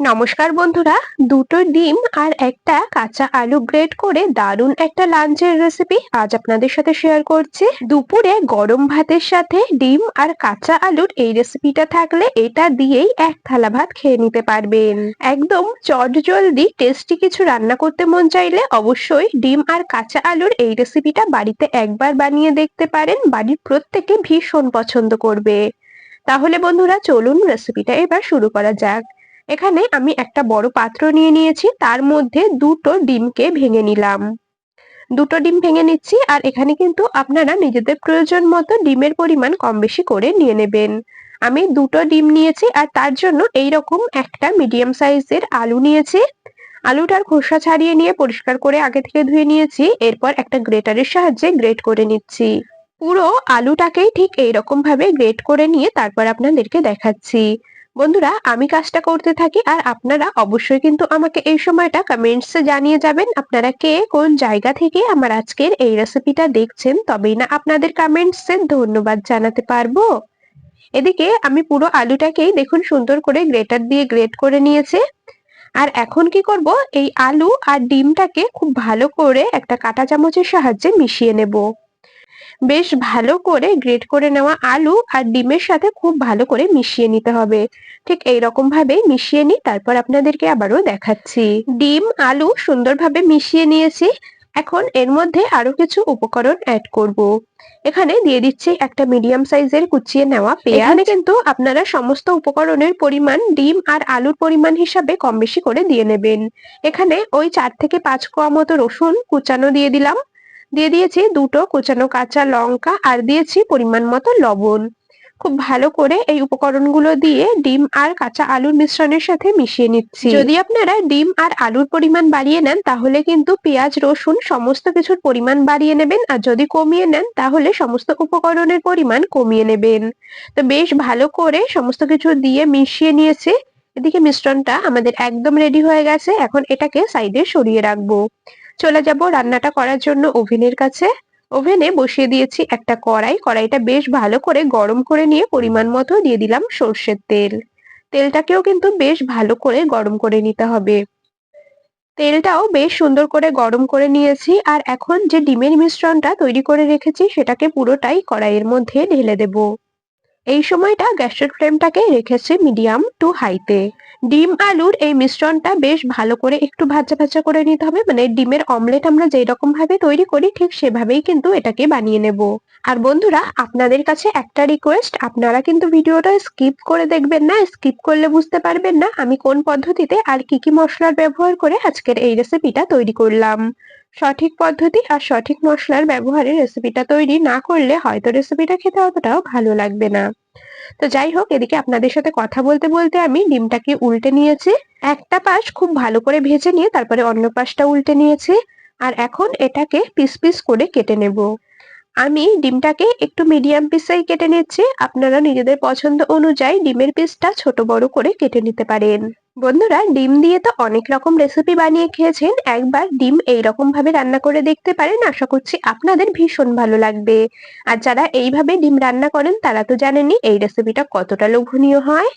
নমস্কার বন্ধুরা, দুটো ডিম আর একটা কাঁচা আলু গ্রেট করে দারুণ একটা লাঞ্চের রেসিপি আজ আপনাদের সাথে শেয়ার করছি। দুপুরে গরম ভাতের সাথে ডিম আর কাঁচা আলুর এই রেসিপিটা থাকলে এটা দিয়েই এক থালা ভাত খেয়ে নিতে পারবেন। একদম চট জলদি টেস্টি কিছু রান্না করতে মন চাইলে অবশ্যই ডিম আর কাঁচা আলুর এই রেসিপিটা বাড়িতে একবার বানিয়ে দেখতে পারেন, বাড়ির প্রত্যেকে ভীষণ পছন্দ করবে। তাহলে বন্ধুরা, চলুন রেসিপিটা এবার শুরু করা যাক। এখানে আমি একটা বড় পাত্র নিয়ে নিয়েছি, তার মধ্যে দুটো ডিমকে ভেঙে নিলাম। দুটো ডিম ভেঙে নিচ্ছি আর এখানে কিন্তু আপনারা নিজেদের প্রয়োজন মতো ডিমের পরিমাণ কম বেশি করে নিয়ে নেবেন। আমি দুটো ডিম নিয়েছি আর তার জন্য এই রকম একটা মিডিয়াম সাইজের আলু নিয়েছি। আলুটার খোসা ছাড়িয়ে নিয়ে পরিষ্কার করে আগে থেকে ধুয়ে নিয়েছি, এরপর একটা গ্রেটারের সাহায্যে গ্রেট করে নিচ্ছি। পুরো আলুটাকেই ঠিক এইরকম ভাবে গ্রেট করে নিয়ে তারপর আপনাদেরকে দেখাচ্ছি। বন্ধুরা, আমি কাজটা করতে থাকি আর আপনারা অবশ্যই কিন্তু আমাকে এই সময়টা কমেন্টসে জানিয়ে যাবেন আপনারা কে কোন জায়গা থেকে আমার আজকের এই রেসিপিটা দেখছেন, তবেই না আপনাদের কমেন্টসে ধন্যবাদ জানাতে পারব। এদিকে আমি পুরো আলুটাকেই দেখুন সুন্দর করে গ্রেটার দিয়ে গ্রেট করে নিয়েছে। আর এখন কি করব, এই আলু আর ডিমটাকে খুব ভালো করে একটা কাঁটা চামচের সাহায্যে মিশিয়ে নেব। বেশ ভালো করে গ্রেট করে নেওয়া আলু আর ডিমের সাথে খুব ভালো করে মিশিয়ে নিতে হবে। ঠিক এইরকম ভাবে মিশিয়ে নিই তারপর আপনাদেরকে আবারও দেখাচ্ছি। ডিম আলু সুন্দরভাবে মিশিয়ে নিয়েছি। এখন এর মধ্যে আরও কিছু উপকরণ অ্যাড করব। এখানে দিয়ে দিচ্ছি একটা মিডিয়াম সাইজের কুচিয়ে নেওয়া পেঁয়াজ। কিন্তু আপনারা সমস্ত উপকরণের পরিমাণ ডিম আর আলুর পরিমাণ হিসাবে কম বেশি করে দিয়ে নেবেন। এখানে ওই চার থেকে পাঁচ কোয়া মতো রসুন কুচানো দিয়ে দিলাম। দিয়ে দিয়েছি দুটো কুচানো কাঁচা লঙ্কা আর দিয়েছি পরিমাণ মতো লবণ। খুব ভালো করে এই উপকরণগুলো দিয়ে ডিম আর কাঁচা আলুর মিশ্রণের সাথে মিশিয়ে নিচ্ছি। যদি আপনারা ডিম আর আলুর পরিমাণ বাড়িয়ে নেন, তাহলে কিন্তু পেঁয়াজ, রসুন সমস্ত কিছুর পরিমাণ বাড়িয়ে নেবেন আর যদি কমিয়ে নেন, তাহলে সমস্ত উপকরণের পরিমাণ কমিয়ে নেবেন। তো বেশ ভালো করে সমস্ত কিছু দিয়ে মিশিয়ে নিয়েছি। এদিকে মিশ্রণটা আমাদের একদম রেডি হয়ে গেছে। এখন এটাকে সাইডে সরিয়ে রাখব। চলে যাব রান্নাটা করার জন্য ওভেনের কাছে। ওভেনে বসিয়ে দিয়েছি একটা কড়াই। কড়াইটা বেশ ভালো করে গরম করে নিয়ে পরিমাণ মতো দিয়ে দিলাম সর্ষের তেল। তেলটাকেও কিন্তু বেশ ভালো করে গরম করে নিতে হবে। তেলটাও বেশ সুন্দর করে গরম করে নিয়েছি আর এখন যে ডিমের মিশ্রণটা তৈরি করে রেখেছি সেটাকে পুরোটাই কড়াইয়ের মধ্যে ঢেলে দেব। এই সময়টা গ্যাসের ফ্লেমটাকে রেখেছি মিডিয়াম টু হাইতে। ডিম আলুর এই মিশ্রণটা বেশ ভালো করে একটু ভাজা ভাজা করে নিতে হবে। মানে ডিমের অমলেট আমরা যেই রকম ভাবে তৈরি করি, ঠিক সেভাবেই কিন্তু এটাকে বানিয়ে নেব। আর বন্ধুরা, আপনাদের কাছে একটা রিকোয়েস্ট আপনারা কিন্তু ভিডিওটা স্কিপ করে দেখবেন না স্কিপ করলে বুঝতে পারবেন না আমি কোন পদ্ধতিতে আর কি কি মশলার ব্যবহার করে আজকের এই রেসিপিটা তৈরি করলাম। সঠিক পদ্ধতি আর সঠিক মশলার ব্যবহারে রেসিপিটা তৈরি না করলে হয়তো রেসিপিটা খেতে অতটাও ভালো লাগবে না। তো যাই হোক, এদিকে আপনাদের সাথে কথা বলতে বলতে আমি ডিমটাকে উল্টে নিয়েছি। একটা পাশ খুব ভালো করে ভেজে নিয়ে তারপরে অন্য পাশটা উল্টে নিয়েছি আর এখন এটাকে পিস পিস করে কেটে নেব। আমি ডিমটাকে একটু মিডিয়াম পিসেই কেটে নিচ্ছি। আপনারা নিজেদের পছন্দ অনুযায়ী ডিমের পিসটা ছোট বড় করে কেটে নিতে পারেন। বন্ধুরা, ডিম দিয়ে তো অনেক রকম রেসিপি বানিয়ে খেয়েছেন। একবার ডিম এইরকম ভাবে রান্না করে দেখতে পারেন, আশা করছি আপনাদের ভীষণ ভালো লাগবে। আর যারা এইভাবে ডিম রান্না করেন, তারা তো জানেনই এই রেসিপিটা কতটা লোভনীয় হয়।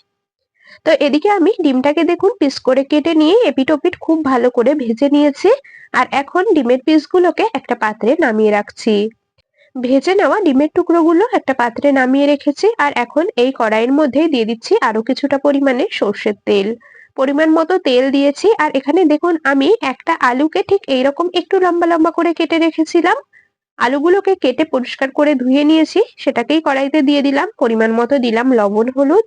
তো এদিকে আমি ডিমটাকে দেখুন পিস করে কেটে নিয়ে এপিট ওপিট খুব ভালো করে ভেজে নিয়েছি। আর এখন ডিমের পিসগুলোকে একটা পাত্রে নামিয়ে রাখছি। ভেজে নেওয়া ডিমের টুকরোগুলো একটা পাত্রে নামিয়ে রেখেছি। আর এখন এই কড়াইয়ের মধ্যে দিয়ে দিচ্ছি আরও কিছুটা পরিমাণে সর্ষের তেল। পরিমাণ মতো তেল দিয়েছি। আর এখানে দেখুন, আমি একটা আলুকে ঠিক এইরকম একটু লম্বা লম্বা করে কেটে রেখেছিলাম। আলুগুলোকে কেটে পরিষ্কার করে ধুয়ে নিয়েছি। সেটাকেই কড়াইতে দিয়ে দিলাম। পরিমাণ মতো দিলাম লবণ, হলুদ।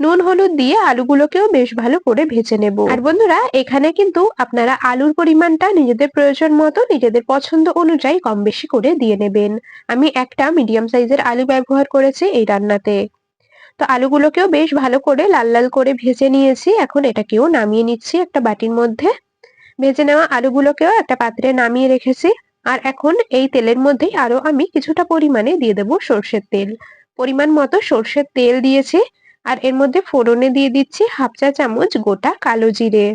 নুন, হলুদ দিয়ে আলুগুলোকেও বেশ ভালো করে ভেজে নেব। আর বন্ধুরা, এখানে কিন্তু আপনারা আলুর পরিমাণটা নিজেদের প্রয়োজন মতো, নিজেদের পছন্দ অনুযায়ী কম বেশি করে দিয়ে নেবেন। আমি একটা মিডিয়াম সাইজের আলু ব্যবহার করেছি এই রান্নাতে। তো আলুগুলোকেও বেশ ভালো করে লাল লাল করে ভেজে নিয়েছি। এখন এটাকেও নামিয়ে নিচ্ছি একটা বাটির মধ্যে। ভেজে নেওয়া আলুগুলোকেও একটা পাত্রে নামিয়ে রেখেছি। আর এখন এই তেলের মধ্যেই আরও আমি কিছুটা পরিমাণে দিয়ে দেবো সর্ষের তেল। পরিমাণ মতো সর্ষের তেল দিয়েছি। আর এর মধ্যে ফোড়নে দিয়ে দিচ্ছি হাফ চা চামচ গোটা কালো জিরে।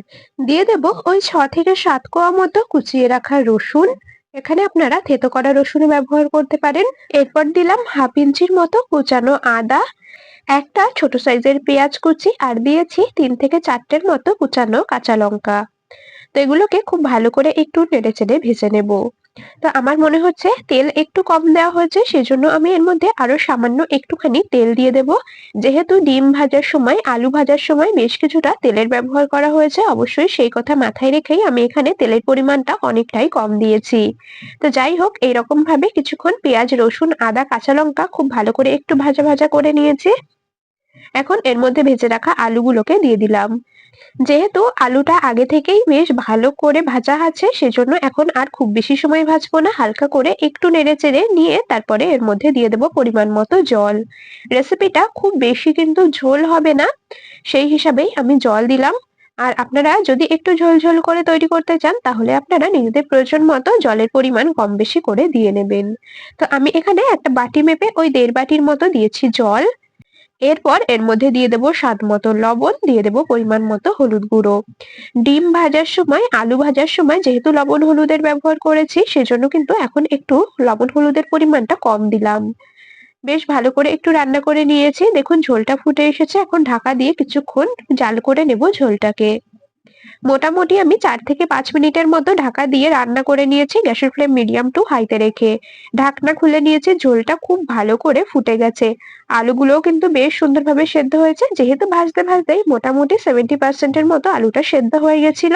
দিয়ে দেব ওই ছ থেকে সাত কোয়া মতো কুচিয়ে রাখা রসুন। এখানে আপনারা থেতো করা রসুন ব্যবহার করতে পারেন। এরপর দিলাম হাফ ইঞ্চির মতো কুচানো আদা, একটা ছোট সাইজের পেঁয়াজ কুচি আর দিয়েছি তিন থেকে চারটের মতো কুচানো কাঁচা লঙ্কা। তো এগুলোকে খুব ভালো করে একটু নেড়ে চেড়ে ভেজে নেব। তো আমার মনে হচ্ছে তেল একটু কম দেওয়া হয়েছে, সেজন্য আমি এর মধ্যে আরও সামান্য একটুখানি তেল দিয়ে দেব। যেহেতু ডিম ভাজার সময়, আলু ভাজার সময় বেশ কিছুটা তেলের ব্যবহার করা হয়েছে, অবশ্যই সেই কথা মাথায় রেখেই আমি এখানে তেলের পরিমাণটা অনেকটাই কম দিয়েছি। তো যাই হোক এইরকম ভাবে কিছুক্ষণ পেঁয়াজ, রসুন, আদা, কাঁচা লঙ্কা খুব ভালো করে একটু ভাজা ভাজা করে নিয়েছি। এখন এর মধ্যে ভেজে রাখা আলুগুলোকে দিয়ে দিলাম। যেহেতু আলুটা আগে থেকেই বেশ ভালো করে ভাজা আছে, সেজন্য এখন আর খুব বেশি সময় ভাজবো না। হালকা করে একটু নেড়ে চেড়ে নিয়ে তারপরে এর মধ্যে দিয়ে দেবো পরিমাণ মতো জল। রেসিপিটা খুব বেশি কিন্তু ঝোল হবে না, সেই হিসাবেই আমি জল দিলাম। আর আপনারা যদি একটু ঝোল ঝোল করে তৈরি করতে চান, তাহলে আপনারা নিজেদের প্রয়োজন মতো জলের পরিমাণ কম বেশি করে দিয়ে নেবেন। তো আমি এখানে একটা বাটি মেপে ওই দেড় বাটির মতো দিয়েছি জল। এরপর এর মধ্যে দিয়ে দেবো স্বাদ মতো লবণ, দিয়ে দেবো পরিমাণ মতো হলুদ গুঁড়ো। ডিম ভাজার সময়, আলু ভাজার সময় যেহেতু লবণ হলুদের ব্যবহার করেছি, সেজন্য কিন্তু এখন একটু লবণ হলুদের পরিমাণটা কম দিলাম। বেশ ভালো করে একটু রান্না করে নিয়েছি। দেখুন, ঝোলটা ফুটে এসেছে। এখন ঢাকা দিয়ে কিছুক্ষণ জাল করে নেব ঝোলটাকে। মোটামুটি আমি চার থেকে পাঁচ মিনিটের মতো ঢাকা দিয়ে রান্না করে নিয়েছি গ্যাসের ফ্লেম মিডিয়াম টু হাইতে রেখে। ঢাকনা খুলে নিয়েছি, ঝোলটা খুব ভালো করে ফুটে গেছে। আলুগুলোও কিন্তু বেশ সুন্দরভাবে সেদ্ধ হয়েছে, যেহেতু ভাজতে ভাজতেই মোটামুটি সেভেন্টি পার্সেন্টের মতো আলুটা সেদ্ধ হয়ে গেছিল।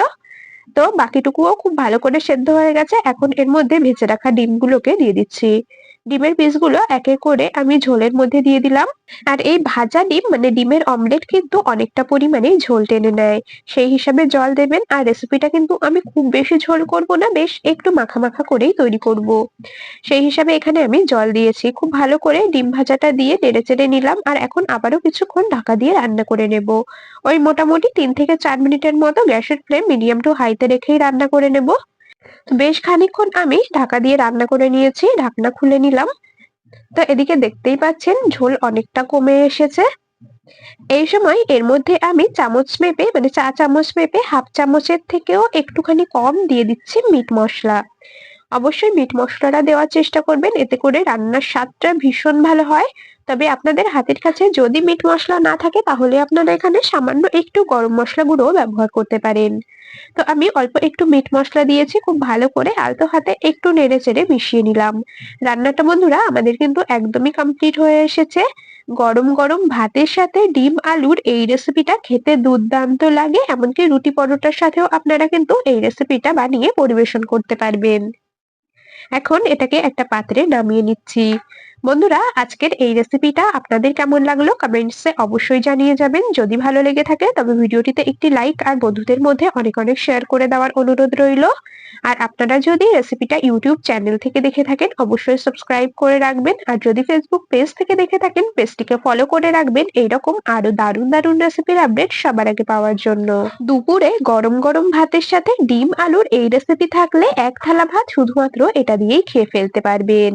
তো বাকিটুকুও খুব ভালো করে সেদ্ধ হয়ে গেছে, এখন এর মধ্যে ভেজে রাখা ডিমগুলোকে দিয়ে দিচ্ছি। ডিমের পিসগুলো একে করে আমি ঝোলের মধ্যে দিয়ে দিলাম। আর এই ভাজা ডিম মানে ডিমের অমলেট কিন্তু অনেকটা পরিমাণে ঝোল টেনে নেয়। সেই হিসাবে জল দেবেন আর রেসিপিটা কিন্তু আমি খুব বেশি ঝোল করব না, বেশ একটু মাখা মাখা করেই তৈরি করব। সেই হিসাবে এখানে আমি জল দিয়েছি। খুব ভালো করে ডিম ভাজাটা দিয়ে নেড়ে চেড়ে নিলাম আর এখন আবারও কিছুক্ষণ ঢাকা দিয়ে রান্না করে নেব। ওই মোটামুটি তিন থেকে চার মিনিটের মতো গ্যাসের ফ্লেম মিডিয়াম টু হাইতে রেখেই রান্না করে নেব। বেশ খানিকক্ষণ আমি ঢাকা দিয়ে রান্না করে নিয়েছি, ঢাকনা খুলে নিলাম। তো এদিকে দেখতেই পাচ্ছেন ঝোল অনেকটা কমে এসেছে। এই সময় এর মধ্যে আমি চামচ মেপে মানে চা চামচ মেপে হাফ চামচের থেকেও একটুখানি কম দিয়ে দিচ্ছি মিট মশলা। অবশ্যই মিট মশলাটা দেওয়ার চেষ্টা করবেন। এতে করে রান্নার স্বাদটা ভীষণ ভালো হয়। তবে আপনাদের হাতের কাছে যদি মিট মশলা না থাকে, তাহলে আপনারা এখানে সামান্য একটু গরম মশলা গুঁড়ো ব্যবহার করতে পারেন। তো আমি অল্প একটু মিট মশলা দিয়েছি, খুব ভালো করে আলতো হাতে একটু নেড়ে চেড়ে মিশিয়ে নিলাম। রান্নাটা বন্ধুরা, আমাদের কিন্তু একদমই কমপ্লিট হয়ে এসেছে। গরম গরম ভাতের সাথে ডিম আলুর এই রেসিপিটা খেতে দুর্দান্ত লাগে। এমনকি রুটি পরোটার সাথেও আপনারা কিন্তু এই রেসিপিটা বানিয়ে পরিবেশন করতে পারবেন। এখন এটাকে একটা পাত্রে নামিয়ে নিচ্ছি। বন্ধুরা, আজকের এই রেসিপিটা আপনাদের কেমন লাগল? কমেন্টসে অবশ্যই জানিয়ে যাবেন। যদি ভালো লেগে থাকে, তবে ভিডিওটিতে একটি লাইক আর বন্ধুদের মধ্যে অনেক অনেক শেয়ার করে দেওয়ার অনুরোধ রইল। আর আপনারা যদি রেসিপিটা ইউটিউব চ্যানেল থেকে দেখে থাকেন, অবশ্যই সাবস্ক্রাইব করে রাখবেন। আর যদি ফেসবুক পেজ থেকে দেখে থাকেন পেজটিকে ফলো করে রাখবেন। এইরকম আরও দারুণ দারুণ রেসিপির আপডেট সবার আগে পাওয়ার জন্য। দুপুরে গরম গরম ভাতের সাথে ডিম আলুর এই রেসিপি থাকলে এক থালা ভাত শুধুমাত্র এটা দিয়েই খেয়ে ফেলতে পারবেন।